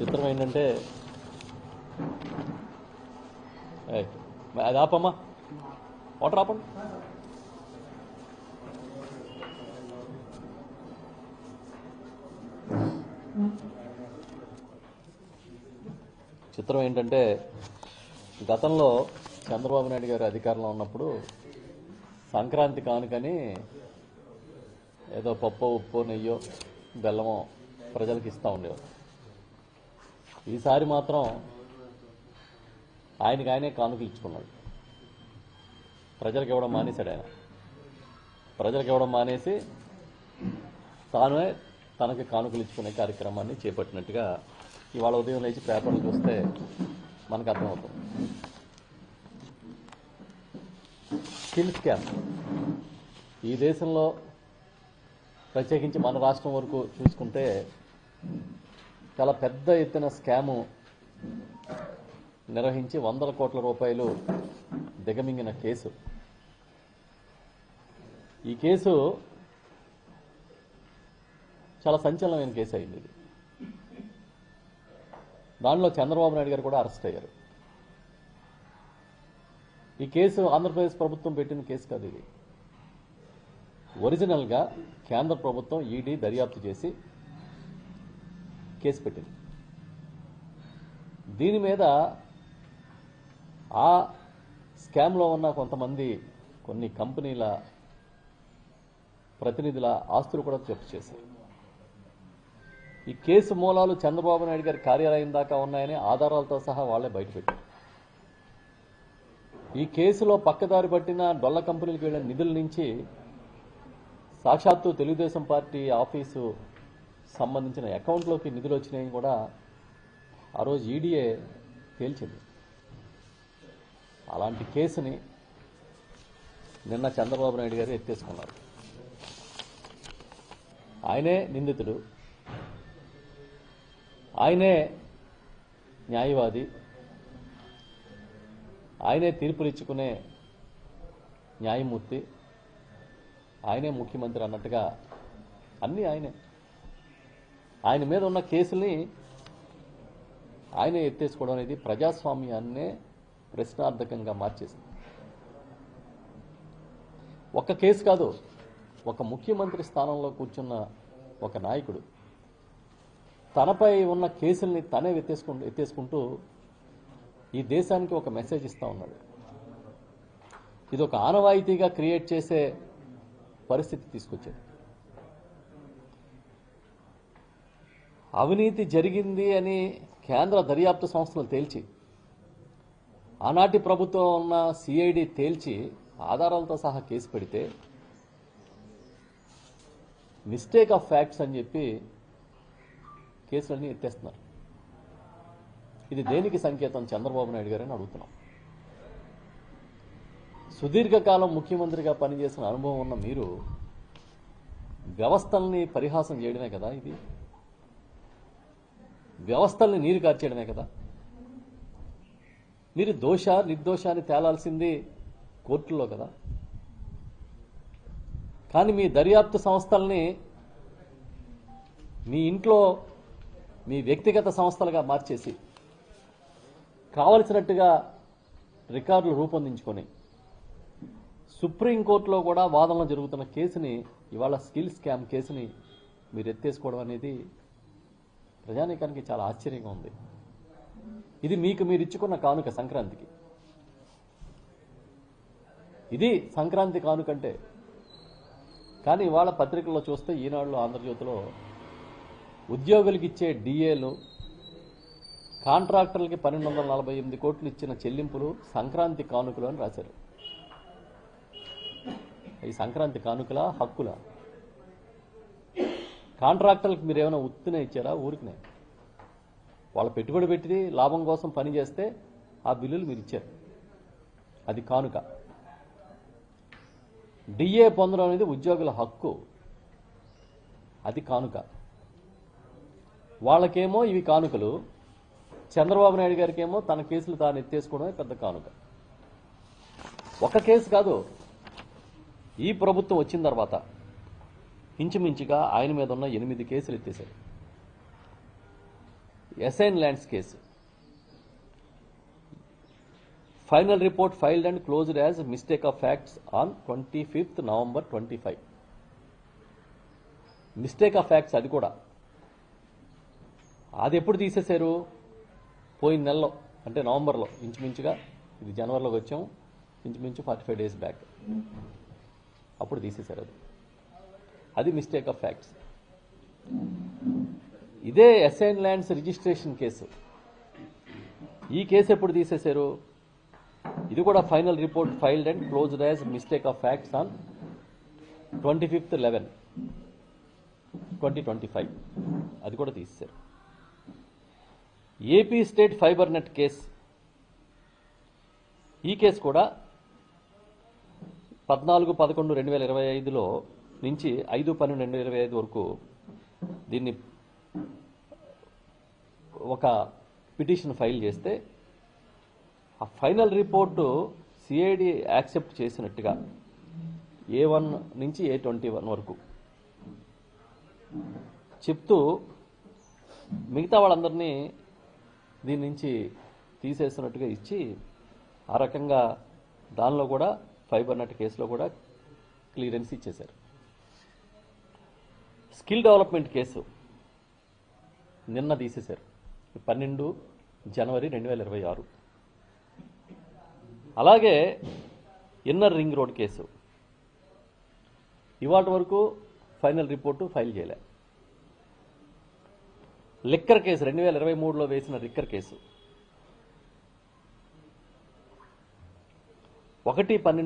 చిత్రం ఏంటంటే అది ఆపమ్మా. వాటర్ ఆపండి. చిత్రం ఏంటంటే గతంలో చంద్రబాబు నాయుడు గారు అధికారంలో ఉన్నప్పుడు సంక్రాంతి కానుకని ఏదో పప్పు ఉప్పు నెయ్యో బెల్లమో ప్రజలకు ఇస్తూ ఉండేవారు. ఈసారి మాత్రం ఆయనకి ఆయనే కానుకలు ఇచ్చుకున్నాడు. ప్రజలకు ఇవ్వడం మానేశాడు ఆయన. ప్రజలకు ఇవ్వడం మానేసి తానే తనకి కానుకలు ఇచ్చుకునే కార్యక్రమాన్ని చేపట్టినట్టుగా ఇవాళ ఉదయం లేచి పేపర్లు చూస్తే మనకు అర్థమవుతుంది. Skill scam. ఈ దేశంలో ప్రత్యేకించి మన రాష్ట్రం వరకు చూసుకుంటే చాలా పెద్ద ఎత్తున స్కాము నిర్వహించి వందల కోట్ల రూపాయలు దిగమింగిన కేసు. ఈ కేసు చాలా సంచలనమైన కేసు అయింది ఇది. దానిలో చంద్రబాబు నాయుడు గారు కూడా అరెస్ట్ అయ్యారు. ఈ కేసు ఆంధ్రప్రదేశ్ ప్రభుత్వం పెట్టిన కేసు కాదు ఇది. ఒరిజినల్గా కేంద్ర ప్రభుత్వం ఈడీ దర్యాప్తు చేసి కేసు పెట్టింది. దీని మీద ఆ స్కామ్లో ఉన్న కొంతమంది కొన్ని కంపెనీల ప్రతినిధుల ఆస్తులు కూడా జప్తు చేశారు. ఈ కేసు మూలాలు చంద్రబాబు నాయుడు గారి కార్యాలయం దాకా ఉన్నాయని ఆధారాలతో సహా వాళ్ళే బయటపెట్టారు. ఈ కేసులో పక్కదారి పట్టిన డొల్ల కంపెనీలకు వెళ్ళిన నిధుల నుంచి సాక్షాత్తు తెలుగుదేశం పార్టీ ఆఫీసు సంబంధించిన అకౌంట్లోకి నిధులు వచ్చినాయని కూడా ఆ రోజు ఈడీఏ తేల్చింది. అలాంటి కేసుని నిన్న చంద్రబాబు నాయుడు గారు ఎత్తేసుకున్నారు. ఆయనే నిందితుడు. ఆయనే న్యాయవాది. ఆయనే తీర్పులు ఇచ్చుకునే న్యాయమూర్తి. ఆయనే ముఖ్యమంత్రి అన్నట్టుగా అన్నీ ఆయనే. ఆయన మీద ఉన్న కేసుల్ని ఆయనే ఎత్తేసుకోవడం అనేది ప్రజాస్వామ్యాన్నే ప్రశ్నార్థకంగా మార్చేసింది. ఒక్క కేసు కాదు ఒక ముఖ్యమంత్రి స్థానంలో కూర్చున్న ఒక నాయకుడు. తనపై ఉన్న కేసుల్ని తనే ఎత్తేసుకు ఎత్తేసుకుంటూ ఈ దేశానికి ఒక మెసేజ్ ఇస్తూ ఉన్నాడు. ఇది ఒక ఆనవాయితీగా క్రియేట్ చేసే పరిస్థితి తీసుకొచ్చాడు. అవినీతి జరిగింది అని కేంద్ర దర్యాప్తు సంస్థలు తేల్చి ఆనాటి ప్రభుత్వం ఉన్న సిఐడి తేల్చి ఆధారాలతో సహా కేసు పెడితే మిస్టేక్ ఆఫ్ ఫ్యాక్ట్స్ అని చెప్పి కేసులన్నీ ఎత్తేస్తున్నారు. ఇది దేనికి సంకేతం? చంద్రబాబు నాయుడు గారని అడుగుతున్నాం. సుదీర్ఘకాలం ముఖ్యమంత్రిగా పనిచేసిన అనుభవం ఉన్న మీరు వ్యవస్థల్ని పరిహాసం చేయడమే కదా ఇది? వ్యవస్థల్ని నీరు కార్చేయడమే కదా. మీరు దోష నిర్దోషాన్ని తేలాల్సింది కోర్టుల్లో కదా. కానీ మీ దర్యాప్తు సంస్థల్ని మీ ఇంట్లో మీ వ్యక్తిగత సంస్థలుగా మార్చేసి కావలసినట్టుగా రికార్డులు రూపొందించుకొని సుప్రీంకోర్టులో కూడా వాదనలు జరుగుతున్న కేసుని ఇవాళ స్కిల్ స్కామ్ కేసుని మీరు ఎత్తేసుకోవడం అనేది ప్రజానీకానికి చాలా ఆశ్చర్యంగా ఉంది. ఇది మీకు మీరు ఇచ్చుకున్న కానుక సంక్రాంతికి. ఇది సంక్రాంతి కానుకంటే కానీ ఇవాళ పత్రికల్లో చూస్తే ఈనాడులో ఆంధ్రజ్యోతిలో ఉద్యోగులకు ఇచ్చే డిఏలు కాంట్రాక్టర్లకి పన్నెండు వందల నలభై ఎనిమిది కోట్లు ఇచ్చిన చెల్లింపులు సంక్రాంతి కానుకలు అని రాశారు. ఈ సంక్రాంతి కానుకల హక్కుల? కాంట్రాక్టర్లకు మీరు ఏమైనా ఉత్తినే ఇచ్చారా? ఊరికినే వాళ్ళ పెట్టుబడి పెట్టి లాభం కోసం పని చేస్తే ఆ బిల్లులు మీరు ఇచ్చారు. అది కానుక. డిఏ పొందడం అనేది ఉద్యోగుల హక్కు. అది కానుక. వాళ్ళకేమో ఇవి కానుకలు. చంద్రబాబు నాయుడు గారికేమో తన కేసులు తాను ఎత్తేసుకోవడమే పెద్ద కానుక. ఒక కేసు కాదు. ఈ ప్రభుత్వం వచ్చిన తర్వాత ఇంచుమించుగా ఆయన మీద ఉన్న ఎనిమిది కేసులు ఎత్తేశారు. Assigned lands case. Final report filed and closed as mistake of facts on twenty fifth November twenty five. Mistake of facts అది కూడా. అది ఎప్పుడు తీసేశారు? పోయిన నెలలో అంటే నవంబర్లో. ఇంచుమించుగా ఇది జనవరిలోకి వచ్చాము. ఇంచుమించు ఫార్టీ ఫైవ్ డేస్ బ్యాక్. అప్పుడు తీసేశారు అది. అది మిస్టేక్ ఆఫ్ ఫ్యాక్ట్స్ ఇదే ఎస్ఐన్ ల్యాండ్స్ రిజిస్ట్రేషన్ కేసు ఈ కేసు ఎప్పుడు తీసేశారు? ఇది కూడా final report filed and closed as mistake of facts on twenty fifth eleven twenty twenty five అది కూడా తీసేశారు. AP state fibre net case ఈ కేసు కూడా పద్నాలుగు పదకొండు రెండు వేల ఇరవై ఐదులో నుంచి ఐదు పన్నెండు రెండు ఇరవై ఐదు వరకు దీన్ని ఒక పిటిషన్ ఫైల్ చేస్తే ఆ ఫైనల్ రిపోర్టు సిఐడి యాక్సెప్ట్ చేసినట్టుగా ఏ వన్ నుంచి ఏ ట్వంటీ వన్ వరకు చెప్తూ మిగతా వాళ్ళందరినీ దీని నుంచి తీసేస్తున్నట్టుగా ఇచ్చి ఆ రకంగా దానిలో కూడా ఫైబర్ నట్ కేసులో కూడా క్లియరెన్స్ ఇచ్చేశారు. స్కిల్ డెవలప్మెంట్ కేసు నిన్న తీసేశారు. పన్నెండు జనవరి రెండు వేల ఇరవై ఆరు. అలాగే ఇన్నర్ రింగ్ రోడ్ కేసు. ఇవాటి వరకు ఫైనల్ రిపోర్టు ఫైల్ చేయలే. లిక్కర్ కేసు రెండు వేల ఇరవై మూడులో వేసిన లిక్కర్ కేసు. ఒకటి పన్నెండు